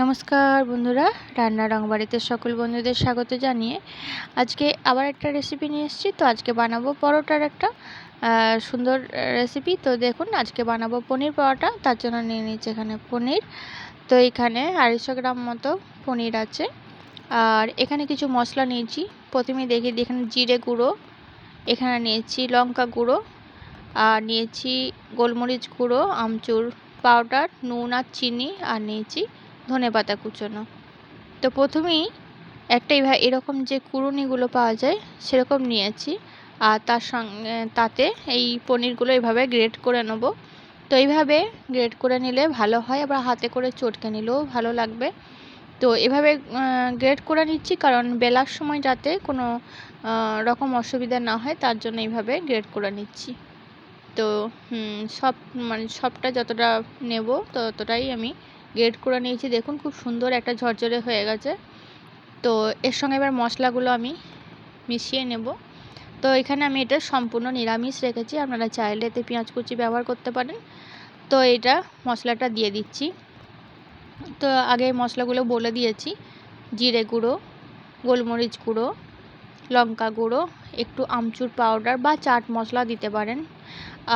নমস্কার বন্ধুরা, রান্না রং বাড়িতে সকল বন্ধুদের স্বাগত জানিয়ে আজকে আবার একটা রেসিপি নিয়ে এসেছি। তো আজকে বানাবো পরোটার একটা সুন্দর রেসিপি তো দেখুন, আজকে বানাবো পনির পরোটা, তার জন্য নিয়ে নিচ্ছি এখানে পনির। তো এখানে আড়াইশো গ্রাম মতো পনির আছে। আর এখানে কিছু মশলা নিয়েছি। প্রথমে দেখি এখানে জিরে গুঁড়ো, এখানে নিয়েছি লঙ্কা গুঁড়ো, আর নিয়েছি গোলমরিচ গুঁড়ো, আমচুর পাউডার, নুন আর চিনি, আর নিয়েছি ধনে পাতা কুচোনো। তো প্রথমেই একটা এরকম যে কুড়ুনিগুলো পাওয়া যায়, সেরকম নিয়েছি আর তার সঙ্গে, তাতে এই পনিরগুলো এইভাবে গ্রেট করে নেব। তো এইভাবে গ্রেট করে নিলে ভালো হয়, আবার হাতে করে চটকে নিলেও ভালো লাগবে। তো এভাবে গ্রেট করে নিচ্ছি, কারণ বেলার সময় যাতে কোনো রকম অসুবিধা না হয়, তার জন্য এইভাবে গ্রেট করে নিচ্ছি। তো সব মানে সবটা যতটা নেব, ততটাই আমি গ্রেড করে নিয়েছি। দেখুন খুব সুন্দর একটা ঝরঝরে হয়ে গেছে। তো এর সঙ্গে এবার মশলাগুলো আমি মিশিয়ে নেব। তো এখানে আমি এটা সম্পূর্ণ নিরামিষ রেখেছি। আপনারা চাইলে এতে পেঁয়াজ কুচি ব্যবহার করতে পারেন। তো এটা মশলাটা দিয়ে দিচ্ছি। তো আগে মশলাগুলো বলে দিয়েছি। জিরে গুঁড়ো, গোলমরিচ গুঁড়ো, লঙ্কা গুঁড়ো, একটু আমচুর পাউডার বা চাট মশলা দিতে পারেন।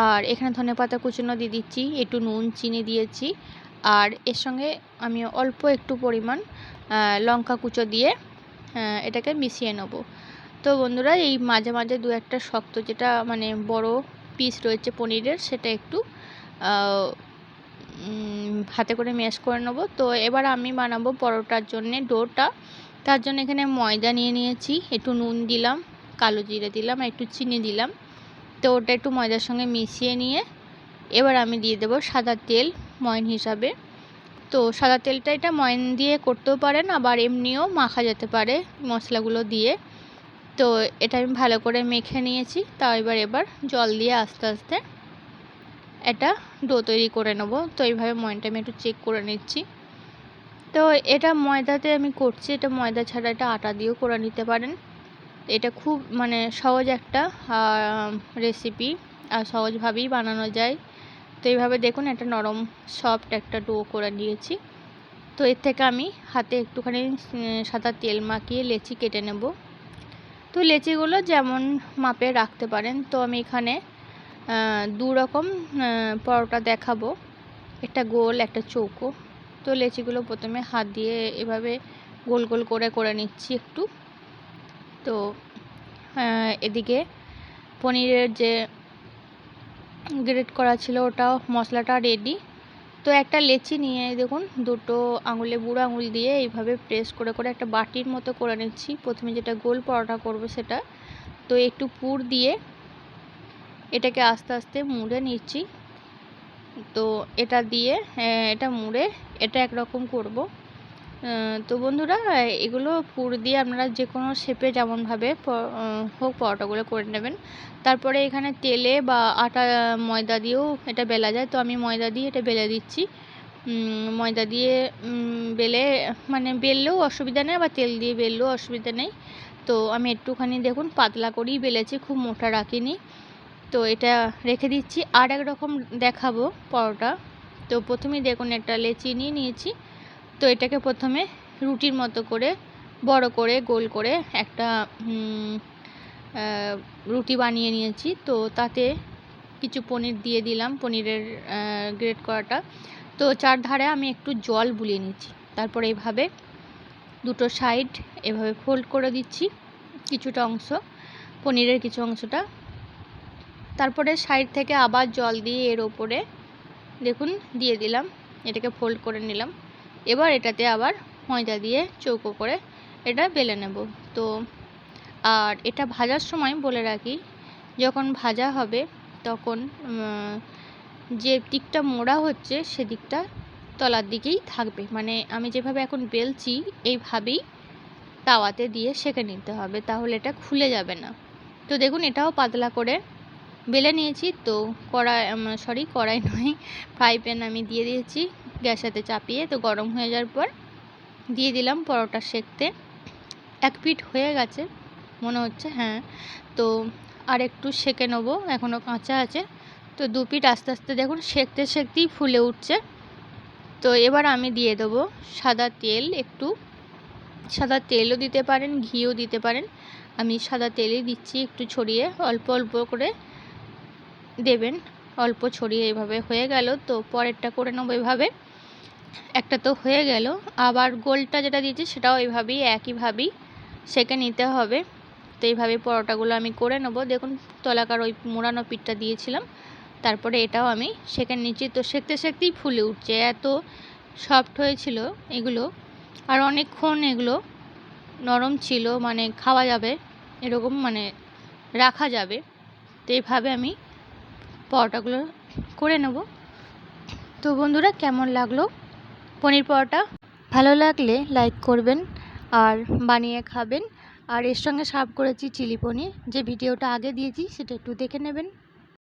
আর এখানে ধনে পাতা কুচুনো দিয়ে দিচ্ছি, একটু নুন, চিনি দিয়েছি। আর এর সঙ্গে আমি অল্প একটু পরিমাণ লঙ্কা কুচো দিয়ে এটাকে মিশিয়ে নেব। তো বন্ধুরা, এই মাঝে মাঝে দু একটা শক্ত যেটা মানে বড় পিস রয়েছে পনিরের, সেটা একটু হাতে করে ম্যাশ করে নেব। তো এবার আমি বানাবো পরোটার জন্যে ডোটা। তার জন্য এখানে ময়দা নিয়ে নিয়েছি, একটু নুন দিলাম, কালো জিরে দিলাম একটু চিনি দিলাম। তো ওটা একটু ময়দার সঙ্গে মিশিয়ে নিয়ে, এবার আমি দিয়ে দেবো সাদা তেল। ময়ন হিসাবে। তো সাদা তেলটা এটা ময়ন দিয়ে করতেও পারেন, আবার এমনিও মাখা যেতে পারে মশলাগুলো দিয়ে। তো এটা আমি ভালো করে মেখে নিয়েছি তা এবার এবার জল দিয়ে আস্তে আস্তে এটা ডো তৈরি করে নেব। তো এইভাবে ময়নটা আমি একটু চেক করে নিচ্ছি। তো এটা ময়দাতে আমি করছি, এটা ময়দা ছাড়া এটা আটা দিয়েও করে নিতে পারেন। এটা খুব মানে সহজ একটা রেসিপি আর সহজভাবেই বানানো যায়। তো এইভাবে দেখুন, একটা নরম সফট একটা ডো করে নিয়েছি। তো এর থেকে আমি হাতে একটুখানি সাদা তেল মাখিয়ে লেচি কেটে নেব। তো লেচিগুলো যেমন মাপে রাখতে পারেন, তো আমি এখানে দু রকম পরোটা দেখাবো। একটা গোল, একটা চৌকো। তো লেচিগুলো প্রথমে হাত দিয়ে এভাবে গোল গোল করে করে নিচ্ছি একটু। তো এদিকে পনিরের যে গ্রেট করা ছিল ওটাও মশলাটা রেডি তো একটা লেচি নিয়ে দেখুন, দুটো আঙুলে বুড়ো আঙুল দিয়ে এইভাবে প্রেস করে করে একটা বাটির মতো করে নিচ্ছি। প্রথমে যেটা গোল পরোটা করব সেটা। তো একটু পুর দিয়ে এটাকে আস্তে আস্তে মুড়ে নিচ্ছি। তো এটা দিয়ে এটা মুড়ে, এটা একরকম করব। তো বন্ধুরা, এগুলো পুর দিয়ে আপনারা যে কোনো শেপে যেমনভাবে হোক পরোটাগুলো করে নেবেন। তারপরে এখানে তেলে বা আটা, ময়দা দিয়েও এটা বেলা যায়। তো আমি ময়দা দিয়ে এটা বেলে দিচ্ছি। ময়দা দিয়ে বেলে মানে বেললেও অসুবিধা নেই আবার তেল দিয়ে বেললেও অসুবিধা নেই। তো আমি একটুখানি দেখুন, পাতলা করেই বেলেছি, খুব মোটা রাখিনি। তো এটা রেখে দিচ্ছি। আর এক রকম দেখাবো পরোটা। তো প্রথমেই দেখুন, একটা লেচি নিয়ে নিয়েছি। তো এটাকে প্রথমে রুটির মতো করে, বড় করে, গোল করে একটা রুটি বানিয়ে নিয়েছি। তো তাতে কিছু পনির দিয়ে দিলাম, পনিরের গ্রেট করাটা। তো চারধারে আমি একটু জল বুলিয়ে নিচ্ছি। তারপর এইভাবে দুটো সাইড এভাবে ফোল্ড করে দিচ্ছি কিছুটা অংশ, পনিরের কিছু অংশটা। তারপরে সাইড থেকে আবার জল দিয়ে এর ওপরে দেখুন, দিয়ে দিলাম। এটাকে ফোল্ড করে নিলাম। এবার এটাতে আবার ময়দা দিয়ে চৌকো করে এটা বেলে নেব। তো, আর এটা ভাজার সময় বলে রাখি, যখন ভাজা হবে তখন যে দিকটা মোড়া হচ্ছে সেদিকটা তলার দিকেই থাকবে। মানে আমি যেভাবে এখন বেলছি এইভাবেই তাওয়াতে দিয়ে সেঁকে নিতে হবে, তাহলে এটা খুলে যাবে না। তো দেখুন এটাও পাতলা করে বেলে নিয়েছি, তো কড়াই সরি কড়াই নয় ফ্রাই প্যান আমি দিয়ে দিয়েছি গ্যাসেতে চাপিয়ে, তো গরম হয়ে যাওয়ার পর দিয়ে দিলাম পরোটা সেঁকতে। এক পিঠ হয়ে গেছে, মনে হচ্ছে হ্যাঁ তো আর একটু সেঁকে নেব এখনও কাঁচা আছে, তো দু পিঠ আস্তে আস্তে দেখুন, সেঁকতে সেঁকতেই ফুলে উঠছে। তো এবার আমি দিয়ে দেবো সাদা তেল, একটু সাদা তেলও দিতে পারেন, ঘিও দিতে পারেন। আমি সাদা তেলই দিচ্ছি একটু ছড়িয়ে, অল্প অল্প করে দেবেন। অল্প ছড়িয়ে এভাবে হয়ে গেল, তো পরেরটা করে নেব এভাবে। একটা তো হয়ে গেল। আবার গোলটা যেটা দিয়েছি সেটাও এভাবেই, একইভাবেই সেকে নিতে হবে। তো এইভাবে পরোটাগুলো আমি করে নেব। দেখুন, তলাকার ওই মোড়ানো পিঠটা দিয়েছিলাম। তারপরে এটাও আমি সেকে নিচ্ছি। তো সেঁকতে সেঁকতেই ফুলে উঠছে। এত সফট হয়েছিল এগুলো। আর অনেকক্ষণ এগুলো নরম ছিল মানে খাওয়া যাবে, এরকম মানে রাখা যাবে। তো এইভাবে আমি পরোটাগুলো করে নেব। তো বন্ধুরা, কেমন লাগল পনির পরোটা? ভালো লাগলে লাইক করবেন আর বানিয়ে খাবেন। আর এর সঙ্গে সার্ভ করেছি চিলি পনির। যে ভিডিওটা আগে দিয়েছি, সেটা একটু দেখে নেবেন।